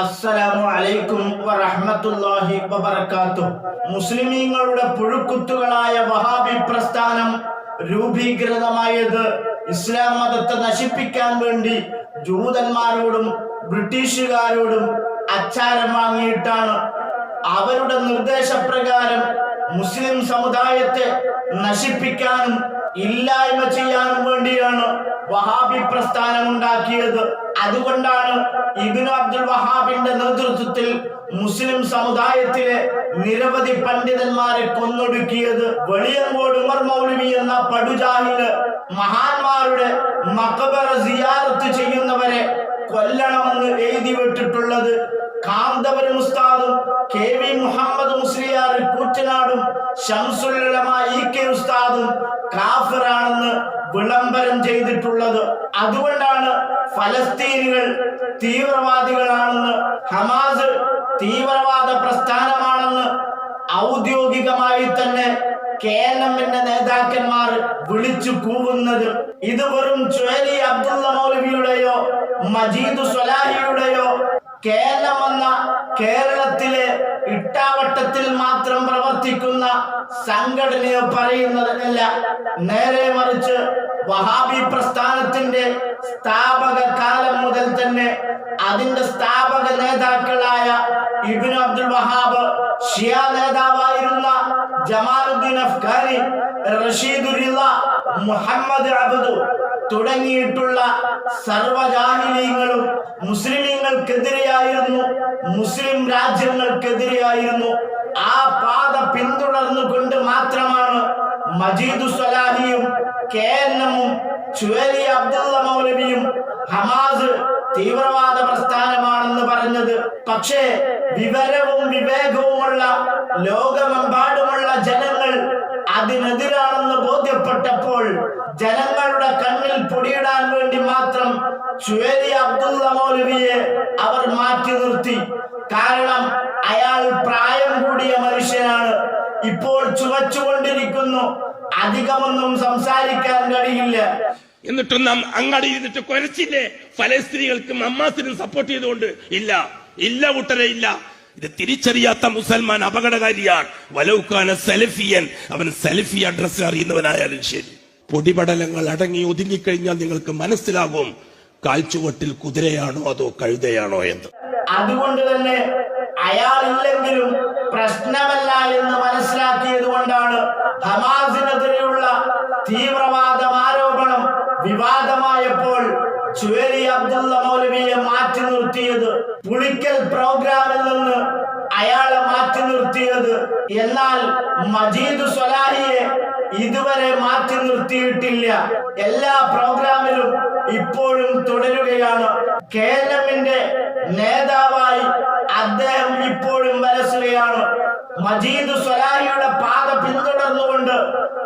അസ്സലാമു അലൈക്കും വറഹ്മത്തുള്ളാഹി വബറകാത്തു മുസ്ലിമീങ്ങളുടെ പുഴുക്കുത്തുകളായ വഹാബി പ്രസ്ഥാനം രൂപീകൃതമായത് ഇസ്ലാം മതത്തെ നശിപ്പിക്കാൻ വേണ്ടി ജൂതന്മാരോടും ബ്രിട്ടീഷുകാരോടും അച്ചാരം വാങ്ങിയിട്ടാണ്. അവരുടെ നിർദ്ദേശപ്രകാരം മുസ്ലിം സമുദായത്തെ നശിപ്പിക്കാനും ഇല്ലായ്മ ചെയ്യാനും വേണ്ടിയാണ് വഹാബി പ്രസ്ഥാനം ഉണ്ടാക്കിയത് അതുകൊണ്ടാണ് ഇബ്നു അബ്ദുൽ വഹാബിന്റെ നേതൃത്വത്തിൽ മുസ്ലിം സമുദായത്തിലെ നിരവധി പണ്ഡിതന്മാരെ കൊന്നൊടുക്കിയത്. വെളിയങ്കോട് ഉമർ മൗലവി എന്ന പടുജാഹിൽ മഹാന്മാരുടെ മക്കബറ സിയാറത്ത് ചെയ്യുന്നവരെ കൊല്ലണമെന്ന് എഴുതി വിട്ടിട്ടുള്ളത് ഉസ്താദും കാഫിറാണെന്ന് വിളംബരം ചെയ്തിട്ടുള്ളത്. അതുകൊണ്ടാണ് ഫലസ്തീനുകൾ തീവ്രവാദികളാണെന്ന് ഹമാസ് തീവ്രവാദ പ്രസ്ഥാനമാണെന്ന് ഔദ്യോഗികമായി തന്നെ കെ എൻ എമ്മിന്റെ നേതാക്കന്മാർ വിളിച്ചു കൂവുന്നത്. ഇത് വെറും ചുവലി അബ്ദുള്ള മൗലവിയുടെയോ മജീദ് സ്വലാഹിയുടെയോ കേരളം എന്ന കേരളത്തിലെ ഇട്ടാവട്ടത്തിൽ മാത്രം പ്രവർത്തിക്കുന്ന സംഘടനയോ പറയുന്നതല്ല നേരെ മറിച്ച് വഹാബി പ്രസ്ഥാനത്തിന്റെ സ്ഥാപക കാലം മുതൽ തന്നെ അതിന്റെ സ്ഥാപക നേതാക്കളായ ഇബിൻ അബ്ദുൽ വഹാബ് ഷിയ നേതാവായിരുന്ന ജമാലുദ്ദീൻ അഫ്ഗാനി റഷീദുല്ല മുഹമ്മദ് അബ്ദു തുടങ്ങിയിട്ടുള്ള സർവജാഹിലീങ്ങളും മുസ്ലിമീങ്ങൾക്കെതിരെയായിരുന്നു മുസ്ലിം രാജ്യങ്ങൾക്കെതിരെയായിരുന്നു. ആ പാത പിന്തുടർന്നുകൊണ്ട് മാത്രമാണ് മജീദു സലാഹിയും കെ എൻ എമ്മും ചുവേലി അബ്ദുള്ള മൗലവിയും ഹമാസ് തീവ്രവാദ പ്രസ്ഥാനമാണെന്ന് പറഞ്ഞത്. പക്ഷേ വിവരവും വിവേകവുമുള്ള ലോകമെമ്പാടുമുള്ള ജനങ്ങൾ അതിനെതിരാണെന്ന് ബോധ്യപ്പെട്ടപ്പോൾ ജനങ്ങളുടെ കണ്ണിൽ പൊടിയിടാൻ വേണ്ടി മാത്രം ചുവേലി അബ്ദുള്ള മൗലവിയെ അവർ മാറ്റി നിർത്തി. കാരണം അയാൾ പ്രായം കൂടിയ മനുഷ്യനാണ്. ഇപ്പോൾ ചുവച്ചുകൊണ്ടിരിക്കുന്നു. അധികമൊന്നും സംസാരിക്കാൻ കഴിയില്ല. എന്നിട്ടും നാം അങ്ങാടി ഇരുന്നിട്ട് കുരച്ചില്ലേ? സ്ത്രീകൾക്കും അമ്മാസിനും സപ്പോർട്ട് ചെയ്തുകൊണ്ട് ഇല്ല. ഇല്ല കൂട്ടരെ ഇല്ല. ഇത് തിരിച്ചറിയാത്ത മുസൽമാൻ അപകടകാരിയാണ്. വലൗക്കാന സെലഫിയൻ. അവൻ സെലഫി അഡ്രസ് അറിയുന്നവനായാലും ശരി. പൊടിപടലങ്ങൾ അടങ്ങി ഒതുങ്ങിക്കഴിഞ്ഞാൽ നിങ്ങൾക്ക് മനസ്സിലാകും. കാൽച്ചുവട്ടിൽ കുതിരയാണോ അതോ കഴുതയാണോ എന്ന്. അതുകൊണ്ട് തന്നെ അയാളില്ലെങ്കിലും പ്രശ്നമല്ല എന്ന് മനസ്സിലാക്കിയത് കൊണ്ടാണ് ഹമാസിനെതിരെയുള്ള തീവ്രവാദം ആരോപണം വിവാദമായപ്പോൾ ചുവേലി അബ്ദുള്ള മൗലവിയെ മാറ്റി നിർത്തിയത് പുളിക്കൽ പ്രോഗ്രാമിൽ നിന്ന് അയാളെ മാറ്റി നിർത്തിയത്. എന്നാൽ മജീദ് സ്വലാഹിയെ ഇതുവരെ മാറ്റി നിർത്തിയിട്ടില്ല. എല്ലാ പ്രോഗ്രാമിലും ഇപ്പോഴും തുടരുകയാണ്. കേരളമിന്റെ നേതാവായി അദ്ദേഹം ഇപ്പോഴും വലസുകയാണ് മജീദ് സ്വലാഹിയുടെ പാത പിന്തുടർന്നുകൊണ്ട്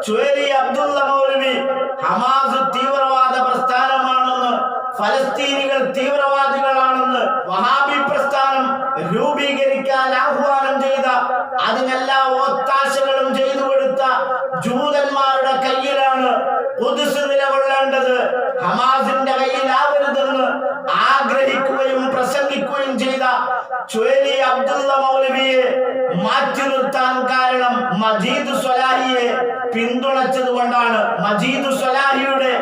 ചുവേലി അബ്ദുള്ള മൗലവി ഹമാസ് തീവ്രവാദ പ്രസ്ഥാനമാണെന്ന് ഫലസ്തീനികൾ തീവ്രവാദികളാണെന്ന് വഹാബി പ്രസ്ഥാനം രൂപീകരിക്കാൻ ആഹ്വാനം ചെയ്ത അതിനെല്ലാ ചുവേലി അബ്ദുള്ള മൗലവിയെ മാറ്റി നിർത്താൻ കാരണം മജീദ് സ്വലാഹിയെ പിന്തുണച്ചത് കൊണ്ടാണ് മജീദ് സ്വലാഹിയുടെ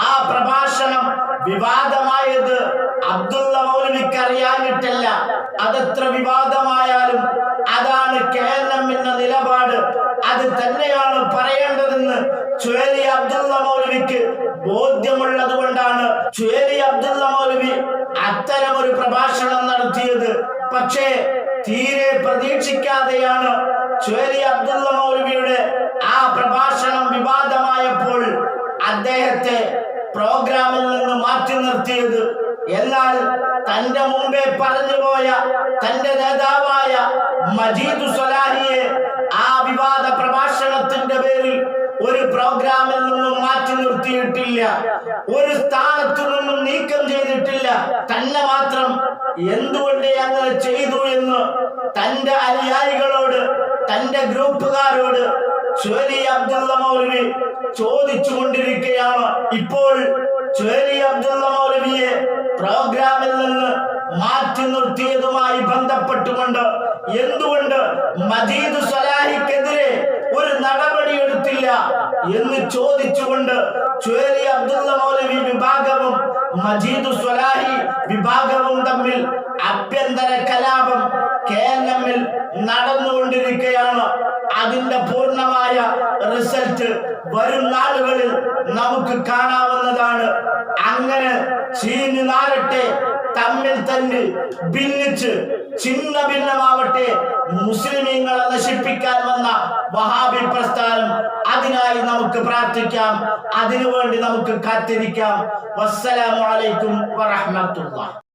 ആ പ്രഭാഷണം വിവാദമായത് അബ്ദുള്ള മൗലവിക്ക് അറിയാനിട്ടല്ല അതെത്ര വിവാദമായാലും അതാണ് കേരളം എന്ന നിലപാട്. അത് തന്നെയാണ് പറയേണ്ടതെന്ന് ചുവേലി അബ്ദുള്ള മൗലവിക്ക് ബോധ്യമുള്ളത് കൊണ്ടാണ് ചുവേലി അബ്ദുള്ള മൗലവി അത്തരം ഒരു പ്രഭാഷണം പക്ഷേ തീരെ പ്രതീക്ഷിക്കാതെയാണ് ചുവേലി അബ്ദുള്ള മൗലവിയുടെ ആ പ്രഭാഷണം വിവാദമായപ്പോൾ അദ്ദേഹത്തെ പ്രോഗ്രാമിൽ നിന്ന് മാറ്റി നിർത്തിയത്. എന്നാൽ തന്റെ മുമ്പേ പറഞ്ഞുപോയ തന്റെ നേതാവായ മജീദ് സ്വലാഹിയെ ആ വിവാദ പ്രഭാഷണത്തിന്റെ പേരിൽ ഒരു പ്രോഗ്രാമിൽ നിന്നും മാറ്റി നിർത്തിയിട്ടില്ല. ഒരു സ്ഥാനത്തു നിന്നും നീക്കം ചെയ്തിട്ടില്ല. തന്നെ മാത്രം എന്തുകൊണ്ട് അങ്ങനെ ചെയ്തു എന്ന് തന്റെ അനുയായികളോട് തന്റെ ഗ്രൂപ്പുകാരോട് ചുവരി അബ്ദുള്ള മൗലവി ചോദിച്ചു കൊണ്ടിരിക്കുകയാണ് ഇപ്പോൾ ചുവരി അബ്ദുള്ള മൗലവിയെ പ്രോഗ്രാമിൽ നിന്ന് മാറ്റി നിർത്തിയതുമായി ബന്ധപ്പെട്ടുകൊണ്ട് എന്തുകൊണ്ട് മജീദ് സലാഹിക്കെതിരെ ഒരു നടപടി না എന്ന് ചോദിച്ചുകൊണ്ട് ചുവേലി അബ്ദുള്ള മൗലവി വിഭാഗവും മജീദു സ്വലാഹി വിഭാഗവും തമ്മിൽ അഭ്യന്തര കലാപം കേരളമിൽ നടന്നുകൊണ്ടിരിക്കുകയാണ്. അതിന്റെ പൂർണമായ റിസൾട്ട് വരും നാളുകളിൽ നമുക്ക് കാണാവുന്നതാണ്. അങ്ങനെ ചീഞ്ഞു നാരട്ടെ തമ്മിൽ തന്നെ ഭിന്നിച്ച് ചിന്ന ഭിന്നമാവട്ടെ മുസ്ലിമീങ്ങളെ നശിപ്പിക്കാൻ വന്ന വഹാബി പ്രസ്ഥാനം അതിനായി നമുക്ക് പ്രാർത്ഥിക്കാം. അതിനുവേണ്ടി നമുക്ക് കാത്തിരിക്കാം. വസ്സലാമു അലൈക്കും വറഹ്മത്തുള്ളാഹി.